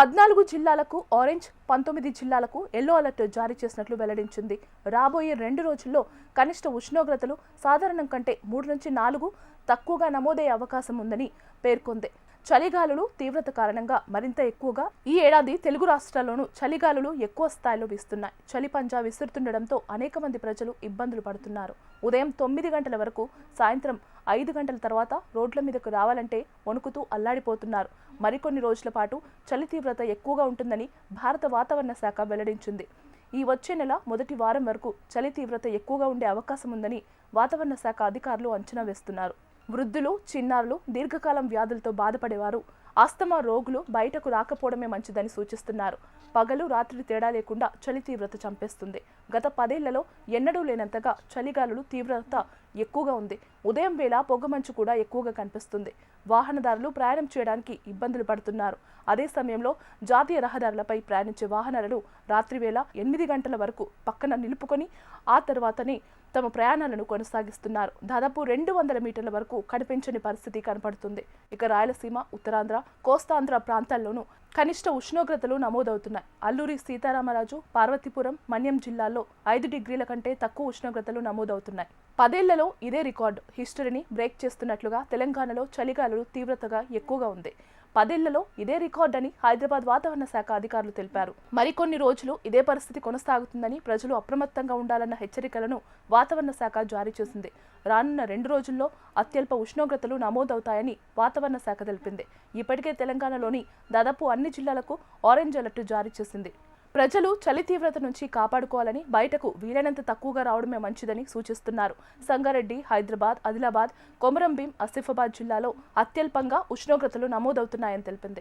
పద్నాలుగు జిల్లాలకు ఆరెంజ్ పంతొమ్మిది జిల్లాలకు ఎల్లో అలర్ట్ జారీ చేసినట్లు వెల్లడించింది. రాబోయే రెండు రోజుల్లో కనిష్ట ఉష్ణోగ్రతలు సాధారణం కంటే మూడు నుంచి నాలుగు తక్కువగా నమోదయ్యే అవకాశం ఉందని పేర్కొంది. చలిగాలులు తీవ్రత కారణంగా మరింత ఎక్కువగా ఈ ఏడాది తెలుగు రాష్ట్రాల్లోనూ చలిగాలులు ఎక్కువ స్థాయిలో వీస్తున్నాయి. చలి పంజా విసురుతుండడంతో అనేక మంది ప్రజలు ఇబ్బందులు పడుతున్నారు. ఉదయం తొమ్మిది గంటల వరకు సాయంత్రం ఐదు గంటల తర్వాత రోడ్ల మీదకు రావాలంటే వణుకుతూ అల్లాడిపోతున్నారు. మరికొన్ని రోజుల పాటు చలి తీవ్రత ఎక్కువగా ఉంటుందని భారత వాతావరణ శాఖ వెల్లడించింది. ఈ వచ్చే నెల మొదటి వారం వరకు చలి తీవ్రత ఎక్కువగా ఉండే అవకాశం ఉందని వాతావరణ శాఖ అధికారులు అంచనా వేస్తున్నారు. వృద్ధులు చిన్నారులు దీర్ఘకాలం వ్యాధులతో బాధపడేవారు. ఆస్తమా రోగులు బయటకు రాకపోవడమే మంచిదని సూచిస్తున్నారు. పగలు రాత్రి తేడా లేకుండా చలి తీవ్రత చంపేస్తుంది. గత పదేళ్ళలో ఎన్నడూ లేనంతగా చలిగాలులు తీవ్రత ఎక్కువగా ఉంది. ఉదయం వేళ పొగమంచు కూడా ఎక్కువగా కనిపిస్తుంది. వాహనదారులు ప్రయాణం చేయడానికి ఇబ్బందులు పడుతున్నారు. అదే సమయంలో జాతీయ రహదారులపై ప్రయాణించే వాహనాలను రాత్రివేళ ఎనిమిది గంటల వరకు పక్కన నిలుపుకొని ఆ తర్వాతనే తమ ప్రయాణాలను కొనసాగిస్తున్నారు. దాదాపు రెండు వందల మీటర్ల వరకు కనిపించని పరిస్థితి కనపడుతుంది. ఇక రాయలసీమ ఉత్తరాంధ్ర కోస్తాంధ్ర ప్రాంతాల్లోనూ కనిష్ట ఉష్ణోగ్రతలు నమోదవుతున్నాయి. అల్లూరి సీతారామరాజు పార్వతీపురం మన్యం జిల్లాల్లో ఐదు డిగ్రీల కంటే తక్కువ ఉష్ణోగ్రతలు నమోదవుతున్నాయి. పదేళ్ళలో ఇదే రికార్డు. హిస్టరీని బ్రేక్ చేస్తున్నట్లుగా తెలంగాణలో చలిగాలులు తీవ్రతగా ఎక్కువగా ఉంది. పదేళ్ళలో ఇదే రికార్డ్ అని హైదరాబాద్ వాతావరణ శాఖ అధికారులు తెలిపారు. మరికొన్ని రోజులు ఇదే పరిస్థితి కొనసాగుతుందని ప్రజలు అప్రమత్తంగా ఉండాలన్న హెచ్చరికలను వాతావరణ శాఖ జారీ చేసింది. రానున్న రెండు రోజుల్లో అత్యల్ప ఉష్ణోగ్రతలు నమోదవుతాయని వాతావరణ శాఖ తెలిపింది. ఇప్పటికే తెలంగాణలోని దాదాపు అన్ని జిల్లాలకు ఆరెంజ్ అలర్ట్ జారీ చేసింది. ప్రజలు చలి తీవ్రత నుంచి కాపాడుకోవాలని బయటకు వీలైనంత తక్కువగా రావడమే మంచిదని సూచిస్తున్నారు. సంగారెడ్డి హైదరాబాద్ ఆదిలాబాద్ కొమరంభీం ఆసిఫాబాద్ జిల్లాలో అత్యల్పంగా ఉష్ణోగ్రతలు నమోదవుతున్నాయని తెలిపింది.